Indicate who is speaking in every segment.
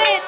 Speaker 1: আসে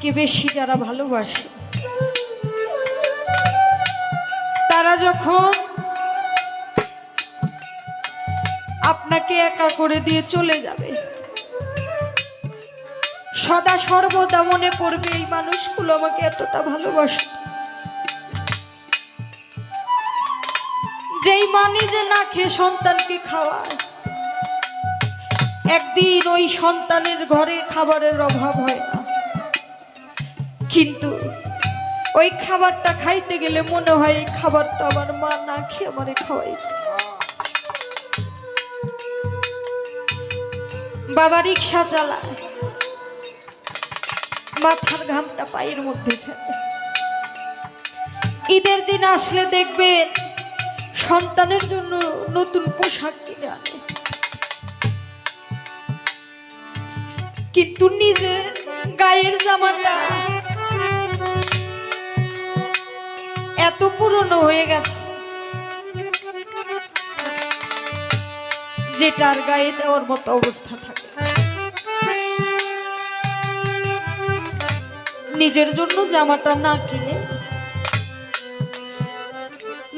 Speaker 1: থেকে বেশি যারা ভালোবাসে, তারা যখন আপনাকে একা করে দিয়ে চলে যাবে, সদা সর্বদা মনে পড়বে এই মানুষগুলো আমাকে এতটা ভালোবাসে। যেই মানে যে না খেয়ে সন্তানকে খাওয়ায়, একদিন ওই সন্তানের ঘরে খাবারের অভাব হয় না। কিন্তু ওই খাবারটা খাইতে গেলে মনে হয় এই খাবারটা আমার মা না খেয়ে আমারে খাওয়াইছে। বাবা রিক্সা চালায়, মাথার ঘামটা পায়ের মধ্যে ফেলে। ঈদের দিন আসলে দেখবেন সন্তানের জন্য নতুন পোশাক কিনে আনে। কিন্তু নিজের গায়ের জামাটা এত পুরনো হয়ে গেছে। যেটার গায়ে দেওয়ার মতো অবস্থা থাকে। নিজের জন্য জামাটা না কিনে,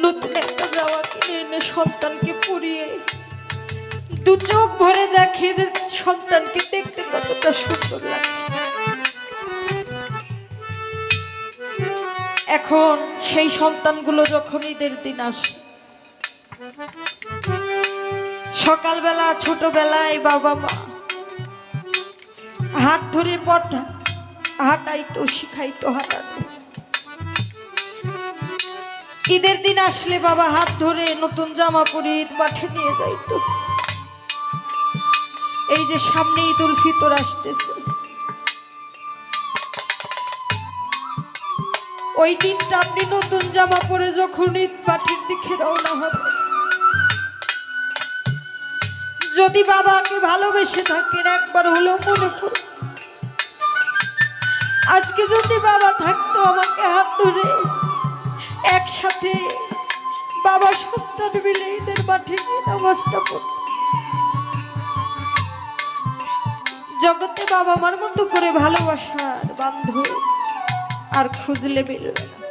Speaker 1: নতুন একটা জামা কিনে এনে সন্তানকে পরিয়ে দু চোখ ভরে দেখে যে সন্তানকে দেখতে কতটা সুন্দর লাগছে। এখন সেই সন্তানগুলো যখন ঈদের দিন আসে, সকালবেলা, ছোটবেলায় বাবা মা হাত ধরে পট হাঁটাইতো, শিখাইতো হাঁটাতো ঈদের দিন আসলে বাবা হাত ধরে নতুন জামা পরে ঈদ মাঠে নিয়ে যাইতো। এই যে সামনে ঈদ উল ফিতর আসতেছে। ওই দিনটা আপনি নতুন জামা পরে যখন ঈদ পাঠির দিকে রওনা হবে যদি বাবাকে ভালোবেসে থাকেন, একবার হলেও মনে করুন আজকে যদি বাবা থাকতো আমাকে হাত ধরে, একসাথে বাবা সন্তান মিলে ঈদের মাঠে অবস্থা করত জগতে বাবা আমার মতো করে ভালোবাসার বান্ধব। আর খুঁজলে মিলবে না।